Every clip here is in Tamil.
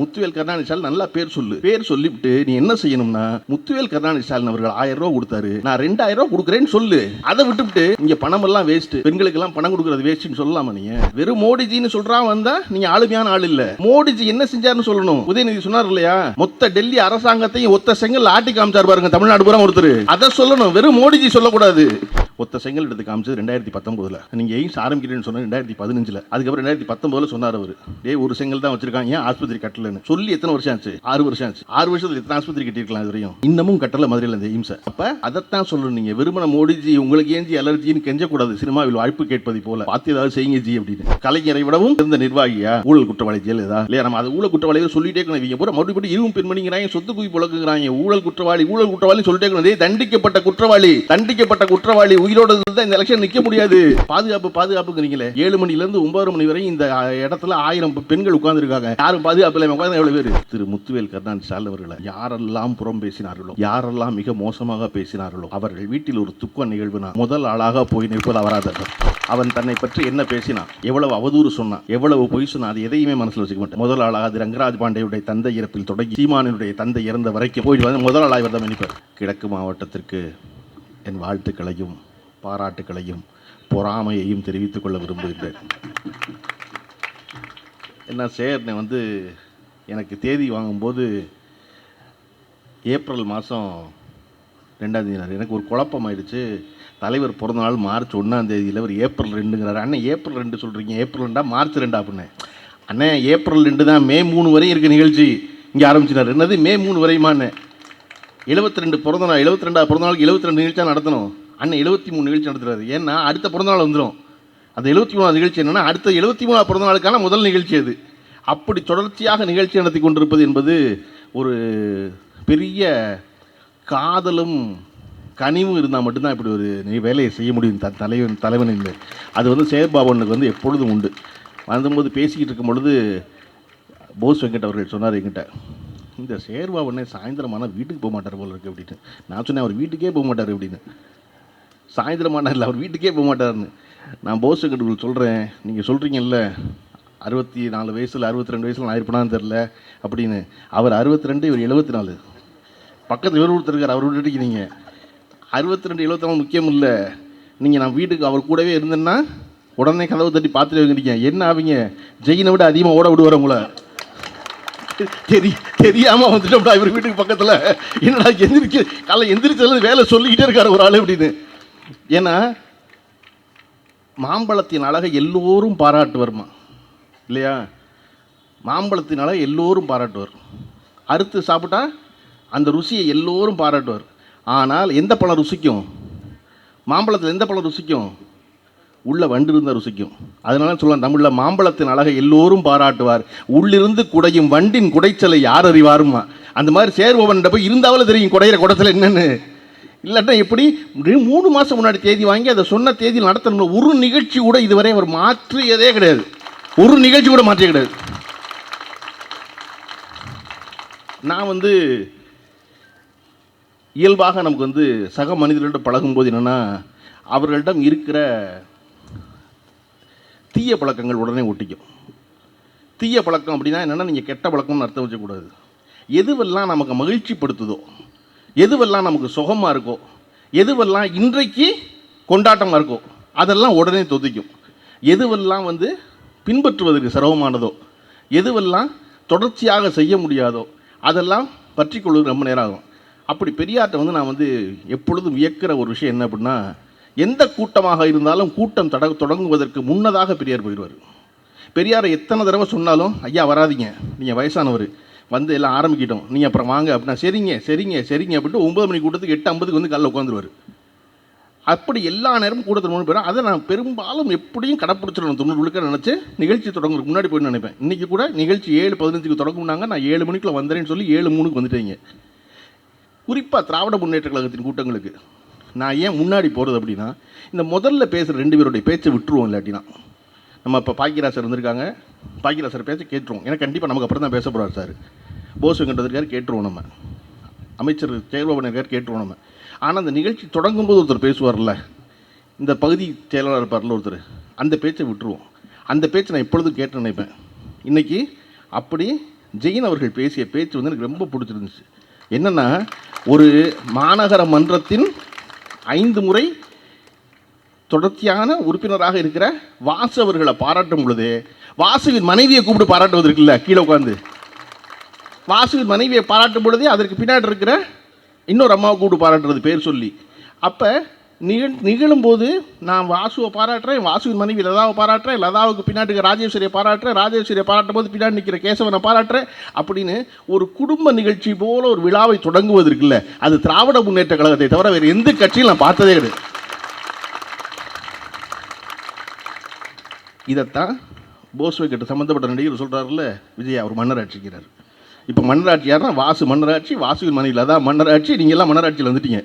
முத்துவேல் கருணாநிதி ஸ்டாலின் நல்லா பேர் சொல்லு. பேர் சொல்லிவிட்டு நீ என்ன செய்யணும்னா முத்துவேல் கருணாநிதி ஸ்டாலின் அவர்கள் ஆயிரம் ரூபாய் கொடுத்தாரு. நான் ரெண்டாயிரம் ரூபாய் கொடுக்குறேன்னு சொல்லு. அதை விட்டுவிட்டு இங்க பணம் எல்லாம் வேஸ்ட் பெண்களுக்கு எல்லாம் பணம் கொடுக்கறது வேஸ்ட்னு சொல்லலாமா நீங்க வெறும் மோடிஜின்னு சொல்றான் வந்தா நீங்க ஆளுமையான ஆள் இல்ல. மோடிஜி என்ன செஞ்சாருன்னு சொல்லணும். உதயநிதி சொன்னார் இல்லையா? மொத்த டெல்லி அரசாங்கத்தையும் ஒத்த செங்கல் ஆட்டி காமிச்சார் பாருங்க தமிழ்நாடு பூரா ஒருத்தர். அதை சொல்லணும். வெறும் மோடிஜி சொல்லக்கூடாது. ஒத்த செங்கல் எடுத்து காமிச்சது ரெண்டாயிரத்தி பத்தொன்பதுல. நீங்க எய்ம்ஸ் ஆரம்பிக்கிறேன்னு சொன்ன ரெண்டாயிரத்தி பதினஞ்சுல. அதுக்கப்புறம் ரெண்டாயிரத்தி பத்தொன்பதுல சொன்னார் அவர். டே ஒரு செங்கல் தான் வச்சிருக்காங்க ஏன் ஆஸ்பத்திரி கட்டலன்னு? சொல்லி எத்தனை வருஷம் ஆச்சு? ஆறு வருஷம் ஆச்சு. ஆறு வருஷத்துல எத்தனை ஆஸ்பத்திரி கட்டியிருக்கலாம் இது வரையும் இன்னமும் கட்டல மதுரையில் இந்த எய்ம்ஸ். அப்ப அதைத்தான் சொல்லணும். நீங்க வெறுமன மோடிஜி உங்களுக்கு ஏஞ்சி அலர்ஜின்னு கெஞ்சக்கூடாது. சினிமாவில் வாய்ப்பு கேட்பது போல. பார்த்து ஏதாவது செய்யுங்க ஜி அப்படின்னு. கலைஞரை விடவும் இருந்த நிர்வாகியா? ஊழல் குற்றவாளி ஜெயலலிதா இல்லையா? நம்ம அது ஊழல் குற்றவாளிகள் சொல்லிட்டே இருக்கணும். இவங்க பூரா மறுபடியும் இருவும் பெண்மணிங்கிறாங்க சொத்து குவி புழக்குறாங்க ஊழல் குற்றவாளி ஊழல் குற்றவாளி சொல்லிட்டே இருக்கணும். தண்டிக்கப்பட்ட குற்றவாளி தண்டிக்கப்பட்ட குற்றவாளி உயிரோட இருந்தால் இந்த எலெக்ஷன் நிற்க முடியாது. பாதுகாப்பு பாதுகாப்புங்கிறீங்களே. ஏழு மணிலேருந்து ஒன்பது மணி வரை இந்த இடத்துல ஆயிரம் பெண்கள் உட்கார்ந்துருக்காங்க. யாரும் பாதுகாப்பு இல்லாமல் உட்காந்து எவ்வளோ பேர்? திரு. முத்துவேல் கருணாநிதி ஸ்டாலின் அவர்களை யாரெல்லாம் புறம் பேசினார்களோ யாரெல்லாம் மிக மோசமாக பேசினார்களோ அவர்கள் வீட்டில் ஒரு துக்க நிகழ்வுனா முதல் ஆளாக போய் நிற்பது அவராதர் அவன் தன்னை பற்றி என்ன பேசினான்? எவ்வளவு அவதூறு சொன்னான்? எவ்வளவு பொய் சொன்னான்? அது எதையுமே மனசில் வச்சுக்க மாட்டேன். முதல் ஆளாக அது ரங்கராஜ் பாண்டேயுடைய தந்தை இறப்பில் தொடங்கி சீமானினுடைய தந்தை இறந்த வரைக்கும் போயிட்டு வந்து முதல் ஆளாக இவர் தான் கிழக்கு மாவட்டத்திற்கு என் வாழ்த்துக்களையும் பாராட்டுக்களையும் பொறாமையையும் தெரிவித்துக் கொள்ள விரும்புகின்றேன். என்ன சேர்னே வந்து எனக்கு தேதி வாங்கும்போது ஏப்ரல் மாதம் ரெண்டாம் தேதி எனக்கு ஒரு குழப்பம் ஆயிடுச்சு தலைவர் பிறந்த நாள் மார்ச் ஒன்றாம் தேதியில் அவர் ஏப்ரல் ரெண்டுங்கிறார். அண்ணன் ஏப்ரல் ரெண்டு சொல்கிறீங்க ஏப்ரல் ரெண்டா மார்ச் ரெண்டா அப்படின்னு. அண்ணன் ஏப்ரல் ரெண்டு தான் மே மூணு வரையும் இருக்க நிகழ்ச்சி. இங்கே ஆரம்பிச்சினார் என்னது மே மூணு வரையுமான்னு. எழுபத்தி ரெண்டு பிறந்த நாள் எழுபத்தி ரெண்டாவது பிறந்த நாளுக்கு எழுபத்தி ரெண்டு நிகழ்ச்சியாக நடத்தணும். அண்ணன் எழுபத்தி மூணு நிகழ்ச்சி நடத்துறாரு. ஏன்னா அடுத்த பிறந்த நாள் வந்துடும் அந்த எழுபத்தி மூணாவது நிகழ்ச்சி என்னன்னா அடுத்த எழுபத்தி மூணாவது பிறந்த நாளுக்கான முதல் நிகழ்ச்சி அது. அப்படி தொடர்ச்சியாக நிகழ்ச்சி நடத்தி கொண்டிருப்பது என்பது ஒரு பெரிய காதலும் கனிவும் இருந்தால் மட்டும்தான் இப்படி ஒரு வேலையை செய்ய முடியும் த தலைவன் தலைவன் இல்லை அது வந்து செயற்பாவனுக்கு வந்து எப்பொழுதும் உண்டு. வந்தபோது பேசிக்கிட்டு இருக்கும் பொழுது போஸ் வெங்கட் அவர்கள் சொன்னார் என்கிட்ட இந்த சேர்பாவனே சாயந்தரமான வீட்டுக்கு போக மாட்டார் போல இருக்கு அப்படின்னு நான் சொன்னேன் அவர் வீட்டுக்கே போக மாட்டார் அப்படின்னு. சாயந்தரமான இல்லை அவர் வீட்டுக்கே போக மாட்டார்னு நான் போஸ் வெங்கட் சொல்கிறேன் நீங்கள் சொல்கிறீங்கல்ல அறுபத்தி நாலு வயசில் அறுபத்தி ரெண்டு வயசில் நான் இருப்பேனான்னு தெரில அப்படின்னு. அவர் அறுபத்தி ரெண்டு இவர் எழுபத்தி நாலு பக்கத்தில் இவர் ஒருத்தர் இருக்கார் அவர் விட்டுட்டு நீங்கள் அறுபத்தி ரெண்டு எழுபத்தி நாலு முக்கியம் இல்லை. நீங்கள் நான் வீட்டுக்கு அவர் கூடவே இருந்தேன்னா உடனே கதவு தட்டி பார்த்துட்டு வைக்கிறீங்க என்ன ஆவீங்க? ஜெயினை விட அதிகமாக ஓட விடுவார் உங்களை? தெரிய தெரியாமல் வந்துட்டோம்டா இவர் வீட்டுக்கு பக்கத்தில். என்னடா எந்திரிக்க காலை எந்திரிச்சதுல வேலை சொல்லிக்கிட்டே இருக்காரு ஒரு ஆள் அப்படின்னு. ஏன்னா மாம்பழத்தின் அழகை எல்லோரும் பாராட்டுவருமா? இல்லையா? மாம்பழத்தின் அழகை எல்லோரும் பாராட்டுவார். அறுத்து சாப்பிட்டா அந்த ருசியை எல்லோரும் பாராட்டுவார். ஆனால் எந்த பழம் ருசிக்கும்? மாம்பழத்தில் எந்த பழம் ருசிக்கும்? உள்ள வண்டு இருந்தால் ருசிக்கும். அதனால சொல்லலாம் தமிழில் மாம்பழத்தின் அழகை எல்லோரும் பாராட்டுவார். உள்ளிருந்து குடையும் வண்டின் குடைச்சலை யார் அறிவாருமா? அந்த மாதிரி சேர்பவன் போய் இருந்தாலும் தெரியும் குடையிற குடத்தில் என்னென்னு. இல்லாட்டா எப்படி? மூணு மாதம் முன்னாடி தேதி வாங்கி அதை சொன்ன தேதியில் நடத்தணும் ஒரு நிகழ்ச்சி கூட இதுவரை அவர் மாற்றியதே கிடையாது. ஒரு நிகழ்ச்சி கூட மாற்றிய கிடையாது. நான் வந்து இயல்பாக நமக்கு வந்து சக மனிதர்களிடம் பழகும்போது என்னென்னா அவர்களிடம் இருக்கிற தீய பழக்கங்கள் உடனே ஒட்டிக்கும். தீய பழக்கம் அப்படின்னா என்னென்னா நீங்கள் கெட்ட பழக்கம்னு அர்த்தம் வச்சக்கூடாது. எதுவெல்லாம் நமக்கு மகிழ்ச்சிப்படுத்துதோ எதுவெல்லாம் நமக்கு சுகமாக இருக்கோ எதுவெல்லாம் இன்றைக்கு கொண்டாட்டமாக இருக்கோ அதெல்லாம் உடனே தொதிக்கும். எதுவெல்லாம் வந்து பின்பற்றுவதற்கு சிரமமானதோ எதுவெல்லாம் தொடர்ச்சியாக செய்ய முடியாதோ அதெல்லாம் பற்றி கொள்வது ரொம்ப நேரம் ஆகும். அப்படி பெரியார்கிட்ட வந்து நான் வந்து எப்பொழுதும் வியக்கிற ஒரு விஷயம் என்ன அப்படின்னா எந்த கூட்டமாக இருந்தாலும் கூட்டம் தட தொடங்குவதற்கு முன்னதாக பெரியார் போயிடுவார். பெரியாரை எத்தனை தடவை சொன்னாலும் ஐயா வராதீங்க. நீங்கள் வயசானவர். வந்து எல்லாம் ஆரம்பிக்கிட்டோம். நீங்கள் அப்புறம் வாங்க அப்படின்னா சரிங்க சரிங்க சரிங்க அப்படின்ட்டு ஒம்பது மணி கூட்டத்துக்கு எட்டு ஐம்பதுக்கு வந்து காலைல உட்காந்துருவார். அப்படி எல்லா நேரமும் கூட்டத்தில் மூணு பேரும் அதை நான் பெரும்பாலும் எப்படியும் கடைப்பிடிச்சிடணும். தொண்ணூறு விழுக்க நினச்சி நிகழ்ச்சி தொடங்குறதுக்கு முன்னாடி போய் நினைப்பேன். இன்றைக்கி கூட நிகழ்ச்சி ஏழு பதினஞ்சுக்கு தொடங்குனாங்க. நான் ஏழு மணிக்குள்ள வந்துறேன்னு சொல்லி ஏழு மூணுக்கு வந்துட்டீங்க. குறிப்பாக திராவிட முன்னேற்ற கழகத்தின் கூட்டங்களுக்கு நான் ஏன் முன்னாடி போகிறது அப்படின்னா இந்த முதல்ல பேசுகிற ரெண்டு பேருடைய பேச்சை விட்டுருவோம் இல்லாட்டினா. நம்ம இப்போ பாக்கியராசர் வந்திருக்காங்க. பாக்கியராசர் பேச்சை கேட்டுருவோம். ஏன்னா கண்டிப்பாக நமக்கு அப்புறம் தான் பேச போகிறார் சார். போஸ் வெங்கடத்திற்கார் கேட்டுருவோம் நம்ம. அமைச்சர் செயல்பாபன் இருக்கார் கேட்டுருவோம் நம்ம. ஆனால் அந்த நிகழ்ச்சி தொடங்கும் போது ஒருத்தர் பேசுவார்ல இந்த பகுதி செயலாளர் இருப்பார்ல ஒருத்தர் அந்த பேச்சை விட்டுருவோம். அந்த பேச்சை நான் எப்பொழுதும் கேட்டு நினைப்பேன். இன்றைக்கி அப்படி ஜெயின் அவர்கள் பேசிய பேச்சு வந்து எனக்கு ரொம்ப பிடிச்சிருந்துச்சு. என்னென்னா ஒரு மாநகர மன்றத்தின் ஐந்து முறை தொடர்ச்சியான உறுப்பினராக இருக்கிற வாசு அவர்களை பாராட்டும் பொழுது வாசுவின் மனைவியை கூப்பிட்டு பாராட்டுவதற்குல்ல கீழே உட்காந்து வாசுவின் மனைவியை பாராட்டும் பொழுதே அதற்கு பின்னாடி இருக்கிற இன்னொரு அம்மாவை கூப்பிட்டு பாராட்டுறது பேர் சொல்லி. அப்போ நிகழ் நிகழும்போது நான் வாசுவை பாராட்டுறேன் வாசுவின் மனைவி லதாவை பாராட்டுறேன் லதாவுக்கு பின்னாடி ராஜேஸ்வரியை பாராட்டுறேன் ராஜேஸ்வரியை பாராட்டும் போது பின்னாடி நிற்கிற கேசவனை பாராட்டுறேன் அப்படின்னு ஒரு குடும்ப நிகழ்ச்சி போல ஒரு விழாவை தொடங்குவது இருக்குல்ல அது திராவிட முன்னேற்ற கழகத்தை தவிர வேறு எந்த கட்சியும் நான் பார்த்ததே கிடையாது. இதைத்தான் போஸ்வை கிட்ட சம்மந்தப்பட்ட நடிகர் சொல்கிறாருல்ல விஜய் அவர் மன்னர் மன்னராட்சிக்கிறார் இப்போ மன்னராட்சி யாருன்னா வாசு மன்னராட்சி வாசுவின் மனைவியில் அதான் மன்னராட்சி நீங்கள் எல்லாம் மன்னராட்சியில் வந்துட்டீங்க.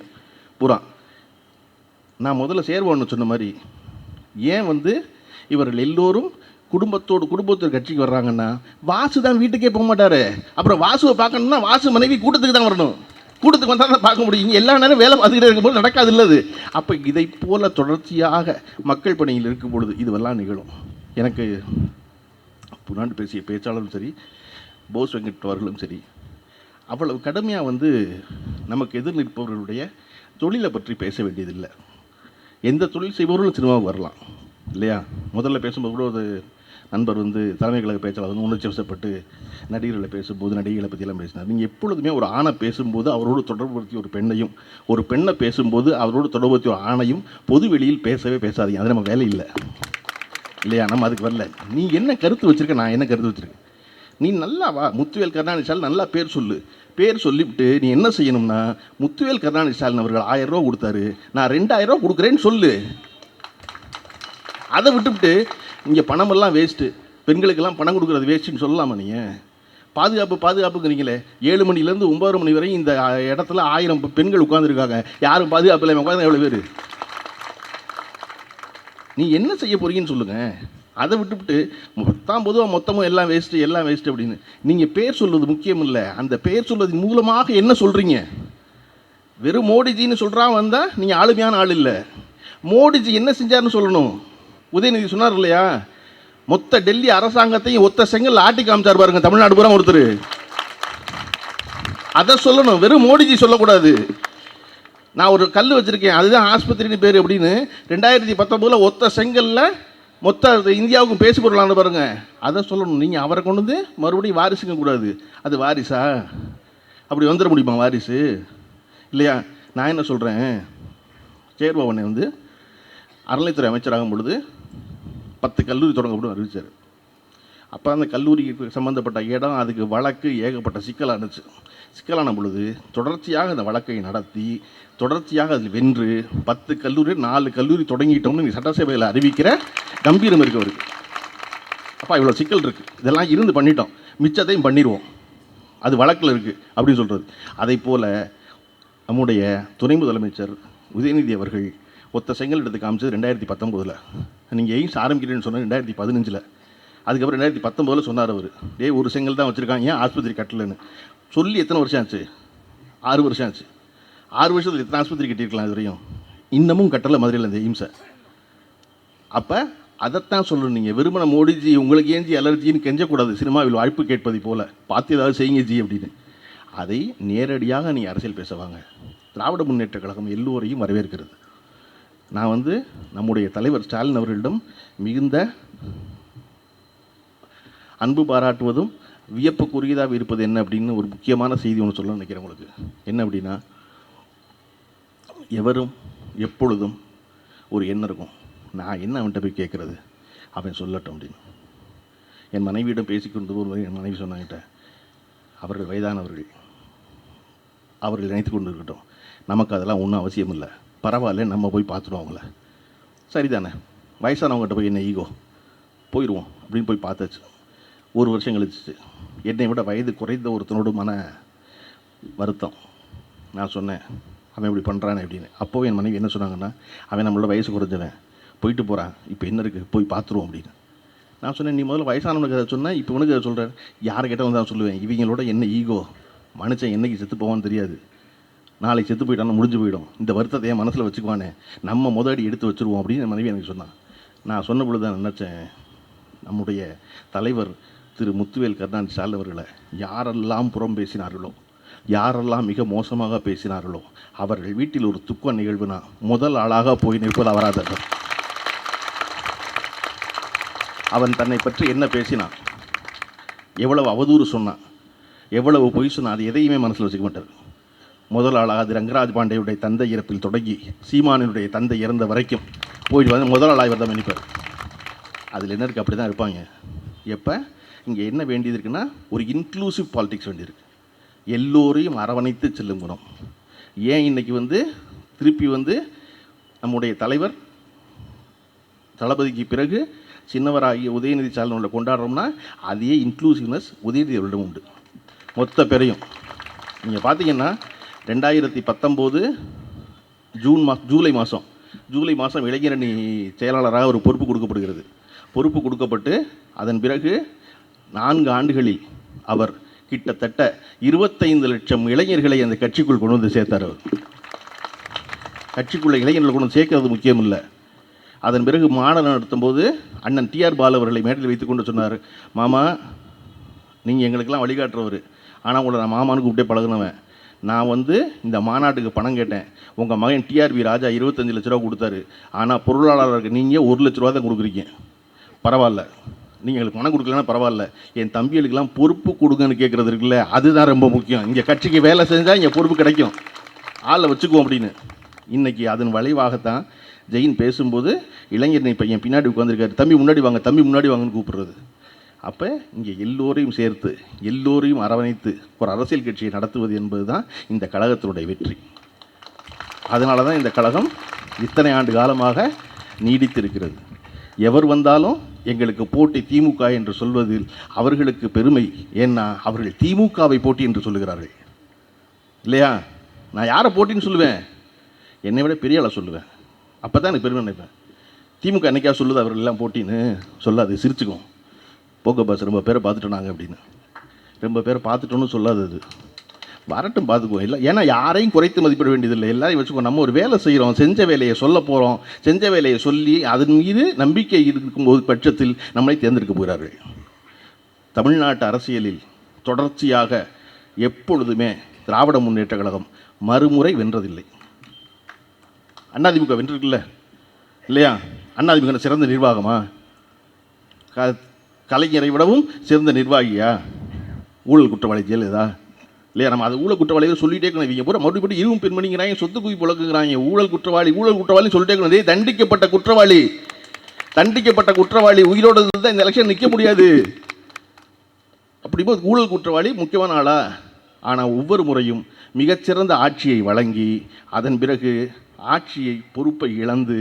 பூரா. நான் முதல்ல சேர்வோன்னு சொன்ன மாதிரி ஏன் வந்து இவர்கள் எல்லோரும் குடும்பத்தோடு குடும்பத்தோடு கட்சிக்கு வர்றாங்கன்னா வாசு தான் வீட்டுக்கே போக மாட்டார். அப்புறம் வாசுவை பார்க்கணும்னா வாசு மனைவி கூட்டத்துக்கு தான் வரணும். கூட்டத்துக்கு வந்தால் தான் பார்க்க முடியும். எல்லா நேரம் வேலை பார்த்துக்கிட்டே இருக்கும்போது நடக்காது இல்லது. அப்போ இதை போல தொடர்ச்சியாக மக்கள் பணியில் இருக்கும் பொழுது இதுவெல்லாம் நிகழும். எனக்கு புனாண்டு பேசிய பேச்சாளரும் சரி போஸ் வெங்கட் அவர்களும் சரி அவ்வளவு கடுமையாக வந்து நமக்கு எதிர் நிற்பவர்களுடைய தொழிலை பற்றி பேச வேண்டியதில்லை. எந்த தொழில் செய்பவர்களும் சினிமாவுக்கு வரலாம் இல்லையா? முதல்ல பேசும்போது கூட ஒரு நண்பர் வந்து தலைமை கழக பேச்சாளர் உணர்ச்சி வசப்பட்டு நடிகர்களை பேசும்போது நடிகைகளை பற்றியெல்லாம் பேசினார். நீங்கள் எப்பொழுதுமே ஒரு ஆணை பேசும்போது அவரோடு தொடர்புபடுத்திய ஒரு பெண்ணையும் ஒரு பெண்ணை பேசும்போது அவரோடு தொடர்புபடுத்திய ஒரு ஆணையும் பொது வெளியில் பேசவே பேசாதீங்க. அது நம்ம வேலை இல்லை இல்லையா? நம்ம அதுக்கு வரல. நீ என்ன கருத்து வச்சுருக்க? நான் என்ன கருத்து வச்சுருக்கேன்? நீ நல்லா வா. முத்துவேல் கருணாநிதிசால் நல்லா பேர் சொல்லு. பேர் சொல்லிவிட்டு நீ என்ன செய்யணும்னா முத்துவேல் கருணாநிதி ஸ்டாலின் அவர்கள் ஆயிரம் ரூபா கொடுத்தாரு. நான் ரெண்டாயிரம் ரூபா கொடுக்குறேன்னு சொல்லு. அதை விட்டுவிட்டு இங்கே பணமெல்லாம் வேஸ்ட்டு பெண்களுக்கெல்லாம் பணம் கொடுக்குறது வேஸ்ட்டுன்னு சொல்லலாமா நீங்கள் பாதுகாப்பு பாதுகாப்புங்கிறீங்களே. ஏழு மணிலேருந்து ஒம்பது மணி வரையும் இந்த இடத்துல ஆயிரம் பெண்கள் உட்காந்துருக்காங்க யாரும் பாதுகாப்பு இல்லாமல் உட்காந்து எவ்வளோ பேர்? நீ என்ன செய்ய போறீங்கன்னு சொல்லுங்கள் அதை விட்டுவிட்டு மொத்தம் பொதுவாக மொத்தமும் எல்லாம் வேஸ்ட்டு எல்லாம் வேஸ்ட்டு அப்படின்னு. நீங்கள் பேர் சொல்வது முக்கியம் இல்லை. அந்த பேர் சொல்வதன் மூலமாக என்ன சொல்கிறீங்க வெறும் மோடிஜின்னு சொல்கிறான் வந்தால் நீங்கள் ஆளுமையான ஆள் இல்லை. மோடிஜி என்ன செஞ்சாருன்னு சொல்லணும்? உதயநிதி சொன்னார் இல்லையா? மொத்த டெல்லி அரசாங்கத்தையும் ஒத்த செங்கல் ஆட்டி காமிச்சார் பாருங்க தமிழ்நாடு பூரா ஒருத்தர். அதை சொல்லணும். வெறும் மோடிஜி சொல்லக்கூடாது. நான் ஒரு கல் வச்சுருக்கேன். அதுதான் ஆஸ்பத்திரின்னு பேர் அப்படின்னு ரெண்டாயிரத்தி பத்தொம்போதில் ஒத்த செங்கலில் மொத்த இந்தியாவுக்கும் பேசி பொருளானு பாருங்க. அதை சொல்லணும். நீங்கள் அவரை கொண்டு வந்து மறுபடியும் வாரிசுங்க கூடாது. அது வாரிசா? அப்படி வந்துட முடியுமா வாரிசு? இல்லையா? நான் என்ன சொல்கிறேன் சேர்பவனை வந்து அறநிலைத்துறை அமைச்சராகும் பொழுது பத்து கல்லூரி தொடங்கப்படும் அறிவிச்சார் அப்போ அந்த கல்லூரிக்கு சம்மந்தப்பட்ட இடம் அதுக்கு வழக்கு ஏகப்பட்ட சிக்கலானுச்சு. சிக்கலான பொழுது தொடர்ச்சியாக அந்த வழக்கை நடத்தி தொடர்ச்சியாக அதில் வென்று பத்து கல்லூரி நாலு கல்லூரி தொடங்கிட்டோம்னு நீ சட்டசபையில் அறிவிக்கிற கம்பீரம் இருக்கு அவருக்கு. அப்பா இவ்வளோ சிக்கல் இருக்குது இதெல்லாம் இருந்து பண்ணிட்டோம். மிச்சத்தையும் பண்ணிடுவோம் அது வழக்கில் இருக்குது அப்படின்னு சொல்கிறது அதை போல் நம்முடைய துணை முதலமைச்சர் உதயநிதி அவர்கள் ஒத்த செங்கல் எடுத்து காமிச்சது ரெண்டாயிரத்தி பத்தொம்போதில் நீங்கள் எய்ம்ஸ் ஆரம்பிக்கிறேன்னு சொன்னால் ரெண்டாயிரத்தி பதினஞ்சில். அதுக்கப்புறம் ரெண்டாயிரத்தி பத்தொம்போதில் சொன்னார் அவர். டே ஒரு செங்கல் தான் வச்சுருக்காங்க. ஏன் ஆஸ்பத்திரி கட்டலன்னு? சொல்லி எத்தனை வருஷம் ஆச்சு? ஆறு வருஷம் ஆச்சு. ஆறு வருஷத்தில் எத்தனை ஆஸ்பத்திரி கட்டியிருக்கலாம் இது வரையும் இன்னமும் கட்டலை மதுரையில் இந்த இம்சை அப்போ அதைத்தான் சொல்லணும். நீங்கள் விரும்பின மோடிஜி உங்களுக்கு ஏஞ்சி அலர்ஜின்னு கெஞ்சக்கூடாது. சினிமாவில் வாய்ப்பு கேட்பதை போல். பார்த்து ஏதாவது செய்யுங்க ஜி அப்படின்னு. அதை நேரடியாக நீ அரசியல் பேசுவாங்க திராவிட முன்னேற்ற கழகம் எல்லோரையும் வரவேற்கிறது. நான் வந்து நம்முடைய தலைவர் ஸ்டாலின் அவர்களிடம் மிகுந்த அன்பு பாராட்டுவதும் வியப்புக்குரியதாக இருப்பது என்ன அப்படின்னு ஒரு முக்கியமான செய்தி ஒன்று சொல்ல நினைக்கிறேன் உங்களுக்கு. என்ன அப்படின்னா எவரும் எப்பொழுதும் ஒரு எண்ணம் இருக்கும். நான் என்ன அவன்கிட்ட போய் கேட்குறது? அவன் சொல்லட்டும் அப்படின்னு. என் மனைவியிடம் பேசிக்கொண்டு ஒரு என் மனைவி சொன்னாங்கிட்ட அவர்கள் வயதானவர்கள். அவர்கள் நினைத்து கொண்டு இருக்கட்டும். நமக்கு அதெல்லாம் ஒன்றும் அவசியம் இல்லை. பரவாயில்ல நம்ம போய் பார்த்துடுவோம் அவங்கள. சரிதானே. வயசானவங்ககிட்ட போய் என்ன ஈகோ போயிடுவோம் அப்படின்னு போய் பார்த்தாச்சு. ஒரு வருஷம் கழிச்சிச்சு என்னை விட வயது குறைந்த ஒருத்தனோட மன வருத்தம். நான் சொன்னேன் அவன் இப்படி பண்ணுறானே அப்படின்னு. அப்போவே என் மனைவி என்ன சொன்னாங்கன்னா அவன் நம்மளோட வயசு குறைஞ்சவன். போயிட்டு போகிறான் இப்போ என்ன இருக்குது போய் பார்த்துருவோம் அப்படின்னு. நான் சொன்னேன் நீ முதல்ல வயசானவனுக்கு அதை சொன்னேன் இப்போ உனக்கு அதை சொல்கிறேன் யார் கேட்டாலும் தான் சொல்லுவேன். இவங்களோட என்ன ஈகோ மனுஷன் என்னைக்கு செத்து போவான்னு தெரியாது. நாளைக்கு செத்து போயிட்டாலும் முடிஞ்சு போயிடும். இந்த வருத்தத்தை என் மனசில் வச்சுக்குவானே. நம்ம முதடி எடுத்து வச்சுருவோம் அப்படின்னு என் மனைவி எனக்கு சொன்னான். நான் சொன்ன பொழுது தான் நினச்சேன் நம்முடைய தலைவர் திரு முத்துவேல் கருணாநிதி ஸ்டாலின் அவர்களை யாரெல்லாம் புறம் பேசினார்களோ யாரெல்லாம் மிக மோசமாக பேசினார்களோ அவர்கள் வீட்டில் ஒரு துக்க நிகழ்வுனா முதல் ஆளாக போய் நிற்பது அவராதர்கள் அவன் தன்னை பற்றி என்ன பேசினான்? எவ்வளவு அவதூறு சொன்னான்? எவ்வளவு பொய் சொன்னான்? அது எதையுமே மனசில் வச்சுக்க மாட்டார். முதல் ஆளாக அது ரங்கராஜ் பாண்டேயுடைய தந்தை இறப்பில் தொடங்கி சீமானினுடைய தந்தை இறந்த வரைக்கும் போயிட்டு வந்து முதல் ஆளாக இவர் தான் நினைப்பார் அதில் என்ன இருக்குது அப்படி தான் இருப்பாங்க. எப்போ? இங்கே என்ன வேண்டியது இருக்குன்னா ஒரு இன்க்ளூசிவ் பாலிடிக்ஸ் வேண்டியிருக்கு. எல்லோரையும் அரவணைத்து செல்லும் குணம். ஏன் இன்னைக்கு வந்து திருப்பி வந்து நம்முடைய தலைவர் தளபதிக்கு பிறகு சின்னவராகிய உதயநிதி ஸ்டாலினோட கொண்டாடுறோம்னா அதே இன்க்ளூசிவ்னஸ் உதயநிதி அவரிடம் உண்டு. மொத்த பேரையும். நீங்கள் பார்த்தீங்கன்னா ரெண்டாயிரத்தி பத்தொம்போது ஜூன் மா ஜூலை மாதம் ஜூலை மாதம் இளைஞரணி செயலாளராக ஒரு பொறுப்பு கொடுக்கப்படுகிறது. பொறுப்பு கொடுக்கப்பட்டு அதன் பிறகு நான்கு ஆண்டுகளில் அவர் கிட்டத்தட்ட இருபத்தைந்து லட்சம் இளைஞர்களை அந்த கட்சிக்குள் கொண்டு வந்து சேர்த்தார் அவர். கட்சிக்குள்ள இளைஞர்களை கொண்டு வந்து சேர்க்கிறது முக்கியம் இல்லை அதன் பிறகு மாநாடு நடத்தும்போது அண்ணன் டிஆர் பால் அவர்களை மேடையில் வைத்துக்கொண்டு சொன்னார் மாமா நீங்கள் எங்களுக்கெல்லாம் வழிகாட்டுறவர். ஆனால் உங்களை நான் மாமான்னு கூப்பிட்டே பழகுனவன். நான் வந்து இந்த மாநாட்டுக்கு பணம் கேட்டேன். உங்கள் மகன் டிஆர்பி ராஜா இருபத்தஞ்சு லட்ச ரூபா கொடுத்தாரு. ஆனால் பொருளாளருக்கு நீங்கள் ஒரு லட்ச ரூபா தான் கொடுக்குறீங்க. பரவாயில்ல. நீங்கள் எங்களுக்கு பணம் கொடுக்கலன்னா பரவாயில்ல. என் தம்பிகளுக்கெல்லாம் பொறுப்பு கொடுங்கன்னு கேட்குறது இருக்குல்ல அதுதான் ரொம்ப முக்கியம். இங்கே கட்சிக்கு வேலை செஞ்சால் இங்கே பொறுப்பு கிடைக்கும். ஆளை வச்சுக்குவோம் அப்படின்னு. இன்னைக்கு அதன் விளைவாகத்தான் ஜெயின் பேசும்போது இளைஞர் இப்போ என் பின்னாடி உட்காந்துருக்காரு தம்பி முன்னாடி வாங்க தம்பி முன்னாடி வாங்கன்னு கூப்பிடுறது. அப்போ இங்கே எல்லோரையும் சேர்த்து எல்லோரையும் அரவணைத்து ஒரு அரசியல் கட்சியை நடத்துவது என்பது தான் இந்த கழகத்தினுடைய வெற்றி. அதனால தான் இந்த கழகம் இத்தனை ஆண்டு காலமாக நீடித்திருக்கிறது. எவர் வந்தாலும் எங்களுக்கு போட்டி திமுக என்று சொல்வதில் அவர்களுக்கு பெருமை. ஏன்னா அவர்கள் திமுகவை போட்டி என்று சொல்லுகிறார்கள். இல்லையா? நான் யாரை போட்டின்னு சொல்லுவேன்? என்னை விட பெரிய ஆளை சொல்லுவேன். அப்போ தான் எனக்கு பெருமை நினைப்பேன். திமுக என்னைக்கா சொல்லுது அவர்கள் எல்லாம் போட்டின்னு? சொல்லாது சிரிச்சுக்கும் போக பஸ் ரொம்ப பேரை பார்த்துட்டோம் நாங்கள் அப்படின்னு. ரொம்ப பேரை பார்த்துட்டோன்னு சொல்லாது அது. வரட்டும் பார்த்துக்குவோம் இல்லை ஏன்னா யாரையும் குறைத்து மதிப்பிட வேண்டியதில்லை. எல்லாரையும் வச்சுக்கோ நம்ம ஒரு வேலை செய்கிறோம் செஞ்ச வேலையை சொல்ல போகிறோம் செஞ்ச வேலையை சொல்லி அதன் மீது நம்பிக்கை இருக்கும்போது பட்சத்தில் நம்மளை தேர்ந்தெடுக்க போகிறார்கள் தமிழ்நாட்டு அரசியலில் தொடர்ச்சியாக எப்பொழுதுமே திராவிட முன்னேற்ற கழகம் மறுமுறை வென்றதில்லை. அண்ணாதிமுக வென்றிருக்குல்ல? இல்லையா? அண்ணாதிமுக சிறந்த நிர்வாகமா? க கலைஞரை விடவும் சிறந்த நிர்வாகியா? ஊழல் குற்றவாளி ஜெயலலிதா? இல்லையா? நம்ம அது ஊழல் குற்றவாளிகள் சொல்லிட்டே இருக்கணும். இவங்க பூரா மறுபடியும் இருவும் பெண்மணிங்கிறாங்க சொத்து குவி புழக்குங்கிறாங்க ஊழல் குற்றவாளி ஊழல் குற்றவாளி சொல்லிட்டே இருக்கணும். இதே தண்டிக்கப்பட்ட குற்றவாளி. தண்டிக்கப்பட்ட குற்றவாளி உயிரோடு தான் இந்த எலெக்ஷன் நிற்க முடியாது. அப்படிப்போது ஊழல் குற்றவாளி முக்கியமான ஆளா? ஆனால் ஒவ்வொரு முறையும் மிகச்சிறந்த ஆட்சியை வழங்கி அதன் பிறகு ஆட்சியை பொறுப்பை இழந்து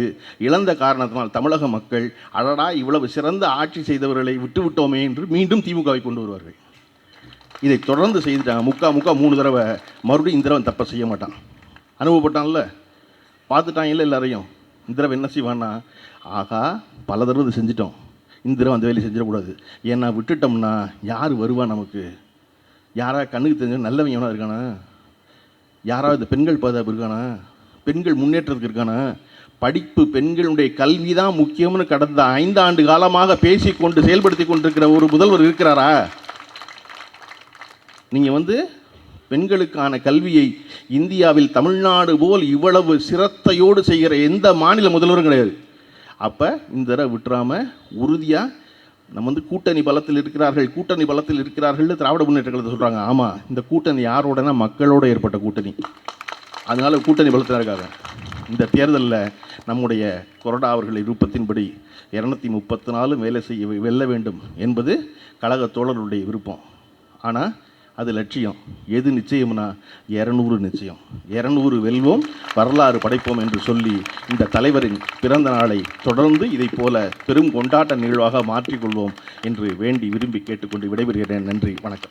இழந்த காரணத்தினால் தமிழக மக்கள் அடடா இவ்வளவு சிறந்த ஆட்சி செய்தவர்களை விட்டுவிட்டோமே என்று மீண்டும் திமுகவை கொண்டு வருவார்கள். இதை தொடர்ந்து செய்துட்டாங்க. முக்கா முக்கா மூணு தடவை மறுபடியும் இந்த தடவை தப்பை செய்ய மாட்டான். அனுபவப்பட்டான்ல? பார்த்துட்டாங்கல்ல எல்லாரையும். இந்த தடவை என்ன செய்வான்னா ஆகா பல தடவை இது செஞ்சிட்டோம். இந்த தடவை அந்த வேலையை செஞ்சிடக்கூடாது. ஏன்னா விட்டுட்டோம்னா யார் வருவா நமக்கு? யாராக கண்ணுக்கு தெரிஞ்ச நல்லவன் எவனா இருக்கானா? யாராவது பெண்கள் பாதுகாப்பு இருக்கானா? பெண்கள் முன்னேற்றத்துக்கு இருக்கானா? படிப்பு பெண்களுடைய கல்வி தான் முக்கியம்னு கடந்த ஐந்து ஆண்டு காலமாக பேசிக்கொண்டு செயல்படுத்தி கொண்டிருக்கிற ஒரு முதல்வர் இருக்கிறாரா? நீங்கள் வந்து பெண்களுக்கான கல்வியை இந்தியாவில் தமிழ்நாடு போல் இவ்வளவு சிரத்தையோடு செய்கிற எந்த மாநில முதல்வரும் கிடையாது. அப்போ இந்த தடவை விட்டுறாமல் உறுதியாக நம்ம வந்து கூட்டணி பலத்தில் இருக்கிறார்கள் கூட்டணி பலத்தில் இருக்கிறார்கள்னு திராவிட முன்னேற்ற கழகத்தை சொல்கிறாங்க ஆமாம் இந்த கூட்டணி யாரோடனா மக்களோட ஏற்பட்ட கூட்டணி. அதனால் கூட்டணி பலத்தில் இருக்காங்க. இந்த தேர்தலில் நம்முடைய கொரடா அவர்கள் விருப்பத்தின்படி இரநூத்தி முப்பத்தி நாலு வேலை செய்ய வெல்ல வேண்டும் என்பது கழக தோழர்களுடைய விருப்பம். ஆனால் அது லட்சியம். எது நிச்சயம்னா இரநூறு நிச்சயம். இரநூறு வெல்வோம் வரலாறு படைப்போம் என்று சொல்லி இந்த தலைவரின் பிறந்த நாளை தொடர்ந்து இதைப் போல பெரும் கொண்டாட்ட நிகழ்வாக மாற்றிக்கொள்வோம் என்று வேண்டி விரும்பி கேட்டுக்கொண்டு விடைபெறுகிறேன். நன்றி வணக்கம்.